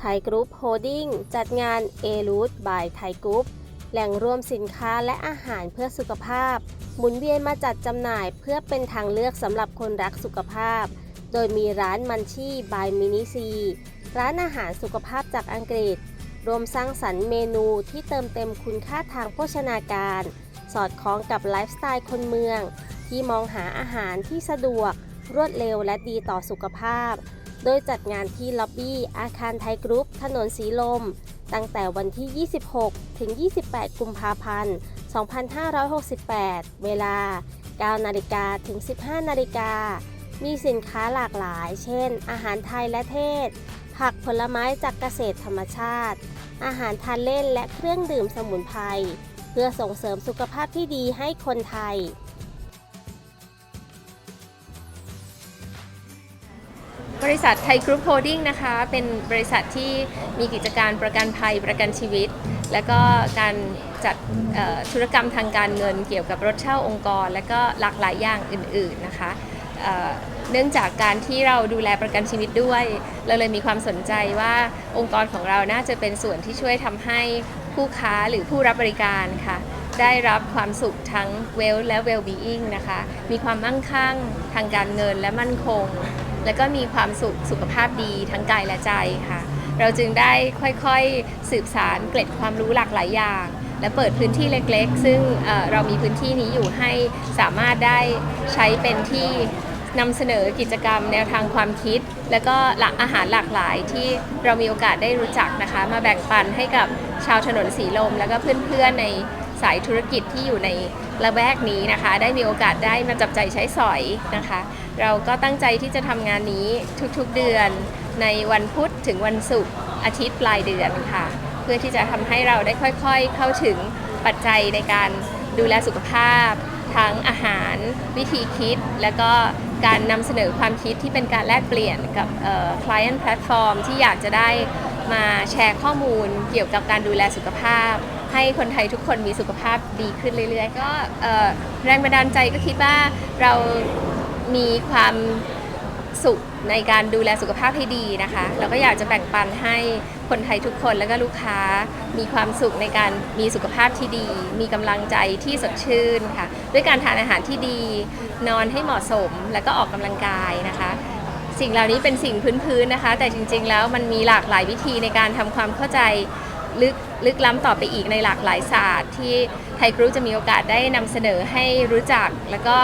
ไทยกรุ๊ปโฮดดิ้งจัดงาน a อรูทบายไทยกรุ๊ปแหล่งรวมสินค้าและอาหารเพื่อสุขภาพ หมุนเวียนมาจัดจำหน่ายเพื่อเป็นทางเลือกสำหรับคนรักสุขภาพ โดยมีร้านมันชี่บายมินิซี ร้านอาหารสุขภาพจากอังกฤษ รวมสร้างสรรค์เมนูที่เติมเต็มคุณค่าทางโภชนาการ สอดคล้องกับไลฟ์สไตล์คนเมือง ที่มองหาอาหารที่สะดวก รวดเร็วและดีต่อสุขภาพ โดยจัดงานที่ล็อบบี้อาคารไทยกรุ๊ป ถนนสีลม ตั้งแต่วันที่ 26 ถึง 28 กุมภาพันธ์ 2568 เวลา 9 นาฬิกาถึง 15 นาฬิกา มีสินค้าหลากหลาย เช่น อาหารไทยและเทศ ผักผลไม้จากเกษตรธรรมชาติ อาหารทานเล่นและเครื่องดื่มสมุนไพร เพื่อส่งเสริมสุขภาพที่ดีให้คนไทย บริษัทไทยกรุ๊ปโฮดดิ้งนะคะ เป็นบริษัทที่มีกิจการประกันภัยประกันชีวิต และก็การจัดธุรกรรมทางการเงินเกี่ยวกับรถเช่าองค์กร และก็หลากหลายอย่างอื่น ๆนะคะเเนื่องจากการที่เราดูแลประกันชีวิตด้วย เราเลยมีความสนใจว่าองค์กรของเราน่าจะเป็นส่วนที่ช่วยทำให้ผู้ค้าหรือผู้รับบริการค่ะ ได้รับความสุขทั้ง well และ well being นะคะ มีความมั่งคั่งทางการเงินและมั่นคง แล้วก็มีความสุขสุขภาพดีทั้งกายและใจค่ะ เราจึงได้ค่อยๆสืบสารเกล็ดความรู้หลากหลายอย่าง และเปิดพื้นที่เล็กๆ ซึ่งเออเรามีพื้นที่นี้อยู่ให้สามารถได้ใช้เป็นที่นำเสนอกิจกรรมแนวทางความคิด แล้วก็หลักอาหารหลากหลายที่เรามีโอกาสได้รู้จักนะคะ มาแบ่งปันให้กับชาวถนนสีลม แล้วก็เพื่อนๆใน สายธุรกิจที่อยู่ในละแวกนี้นะคะ ได้มีโอกาสได้มาจับใจใช้สอยนะคะ เราก็ตั้งใจที่จะทำงานนี้ทุกๆเดือน ในวันพุธถึงวันศุกร์อาทิตย์ปลายเดือนค่ะ เพื่อที่จะทำให้เราได้ค่อยๆ เข้าถึงปัจจัยในการดูแลสุขภาพ ทั้งอาหาร วิธีคิด และก็การนำเสนอความคิดที่เป็นการแลกเปลี่ยนกับ client platform ที่อยากจะได้มาแชร์ข้อมูลเกี่ยวกับการดูแลสุขภาพ ให้คนไทยทุกคนมีสุขภาพดีขึ้นเรื่อยๆ ก็แรงบันดาลใจก็คิดว่าเรามีความสุขในการดูแลสุขภาพให้ดีนะคะเราก็อยากจะแบ่งปันให้คนไทยทุกคนแล้วก็ลูกค้ามีความสุขในการมีสุขภาพที่ดี มีกำลังใจที่สดชื่นค่ะ ด้วยการทานอาหารที่ดี นอนให้เหมาะสมแล้วก็ออกกำลังกายนะคะ สิ่งเหล่านี้เป็นสิ่งพื้นๆนะคะ แต่จริงๆแล้วมันมีหลากหลายวิธีในการทำความเข้าใจ ลึกลึกล้ำต่อไปอีกในหลากหลายศาสตร์ ที่ไทยกรุ๊ปจะมีโอกาสได้นำเสนอให้รู้จัก แล้วก็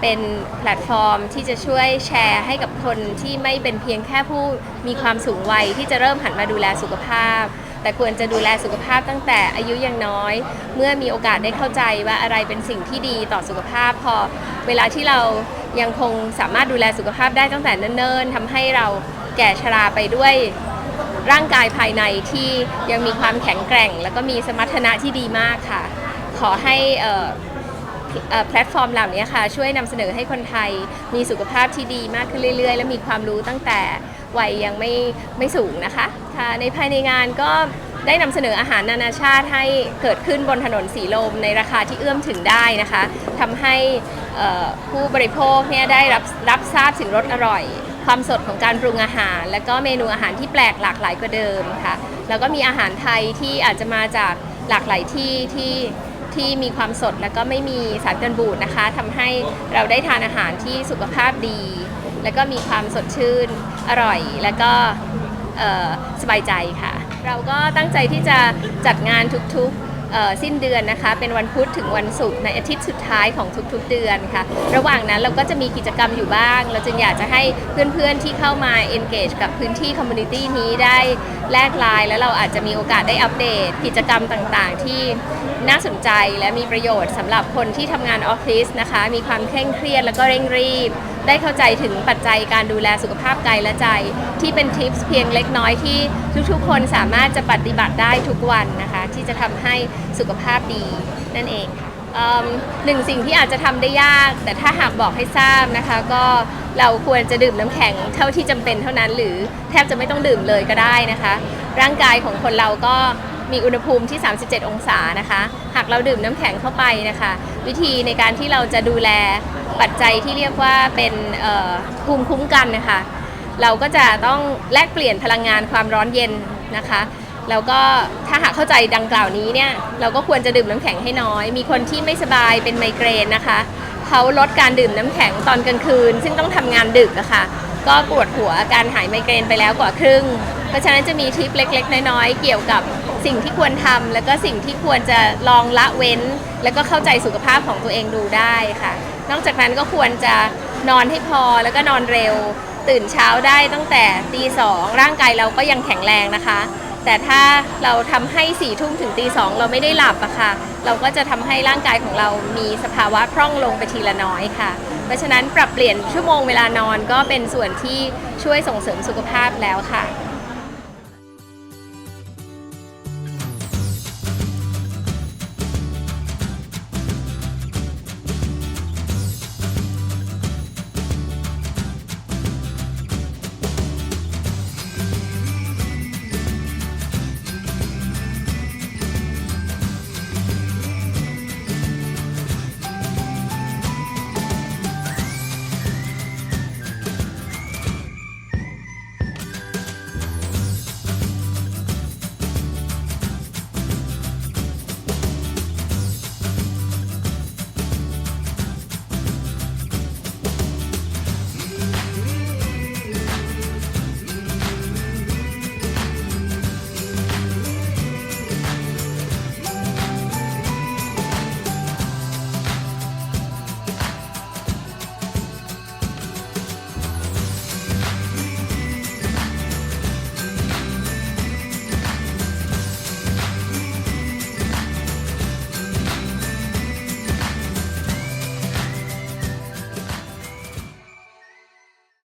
เป็นแพลตฟอร์มที่จะช่วยแชร์ให้กับคนที่ไม่เป็นเพียงแค่ผู้มีความสูงวัยที่จะเริ่มหันมาดูแลสุขภาพ แต่ควรจะดูแลสุขภาพตั้งแต่อายุยังน้อย เมื่อมีโอกาสได้เข้าใจว่าอะไรเป็นสิ่งที่ดีต่อสุขภาพ พอเวลาที่เรายังคงสามารถดูแลสุขภาพได้ตั้งแต่เนิ่นๆทำให้เราแก่ชราไปด้วย ร่างกายภายในที่ยังมีความแข็งแกร่ง แล้วก็มีสมรรถนะที่ดีมากค่ะ ขอให้แพลตฟอร์มเหล่านี้ค่ะ ช่วยนำเสนอให้คนไทยมีสุขภาพที่ดีมากขึ้นเรื่อย ๆ และมีความรู้ตั้งแต่วัยยังไม่ไม่สูงนะคะค่ะในภายในงานก็ได้นำเสนออาหารนานาชาติให้เกิดขึ้นบนถนนสีลมในราคาที่เอื้อมถึงได้นะคะทำให้ผู้บริโภคเนี่ยได้รับรับทราบถึงรสอร่อย ความสดของการปรุงอาหาร และก็เมนูอาหารที่แปลกหลากหลายกว่าเดิมค่ะ แล้วก็มีอาหารไทยที่อาจจะมาจากหลากหลายที่ที่ที่มีความสดแล้วก็ไม่มีสารกันบูดนะคะทำให้เราได้ทานอาหารที่สุขภาพดี แล้วก็มีความสดชื่นอร่อย แล้วก็เออสบายใจค่ะ เราก็ตั้งใจที่จะจัดงานทุกๆ สิ้นเดือนนะคะ เป็นวันพุธถึงวันศุกร์ในอาทิตย์สุดท้ายของทุกๆเดือนค่ะ ระหว่างนั้นเราก็จะมีกิจกรรมอยู่บ้าง เราจึงอยากจะให้เพื่อนๆที่เข้ามา engage กับพื้นที่ community นี้ได้แลกไลน์แล้วเราอาจจะมีโอกาสได้อัปเดต กิจกรรมต่างๆ ที่น่าสนใจและมีประโยชน์สำหรับคนที่ทำงานออฟฟิศนะคะ มีความเคร่งเครียดแล้วก็เร่งรีบ ได้เข้าใจถึงปัจจัยการดูแลสุขภาพกายและใจ ที่เป็นทิปส์เพียงเล็กน้อยที่ทุกๆ คนสามารถจะปฏิบัติได้ทุกวันนะคะ ที่จะทำให้สุขภาพดีนั่นเองหนึ่งสิ่งที่อาจจะทำได้ยาก แต่ถ้าหากบอกให้ทราบนะคะ ก็เราควรจะดื่มน้ำแข็งเท่าที่จำเป็นเท่านั้น หรือแทบจะไม่ต้องดื่มเลยก็ได้นะคะ ร่างกายของคนเราก็มีอุณหภูมิที่ 37 องศานะคะ หากเราดื่มน้ำแข็งเข้าไปนะคะ วิธีในการที่เราจะดูแล ปัจจัยที่เรียกว่าเป็นภูมิคุ้มกันนะคะ เราก็จะต้องแลกเปลี่ยนพลังงานความร้อนเย็นนะคะแล้วก็ถ้าหากเข้าใจดังกล่าวนี้เนี่ยเราก็ควรจะดื่มน้ำแข็งให้น้อย มีคนที่ไม่สบายเป็นไมเกรนนะคะเขาลดการดื่มน้ำแข็งตอนกลางคืน ซึ่งต้องทำงานดึกอะค่ะก็ปวดหัวอาการหายไมเกรนไปแล้วกว่าครึ่ง เพราะฉะนั้นจะมีทริปเล็ก ๆ น้อยๆเกี่ยวกับสิ่งที่ควรทำแล้วก็สิ่งที่ควรจะลองละเว้น แล้วก็เข้าใจสุขภาพของตัวเองดูได้ค่ะ นอกจากนั้นก็ควรจะนอนให้พอแล้วก็นอนเร็ว ตื่นเช้าได้ตั้งแต่ตีสองร่างกายเราก็ยังแข็งแรงนะคะ แต่ถ้าเราทำให้สี่ทุ่มถึงตีสองเราไม่ได้หลับอะค่ะ เราก็จะทำให้ร่างกายของเรามีสภาวะพร่องลงไปทีละน้อยค่ะ เพราะฉะนั้นปรับเปลี่ยนชั่วโมงเวลานอนก็เป็นส่วนที่ช่วยส่งเสริมสุขภาพแล้วค่ะ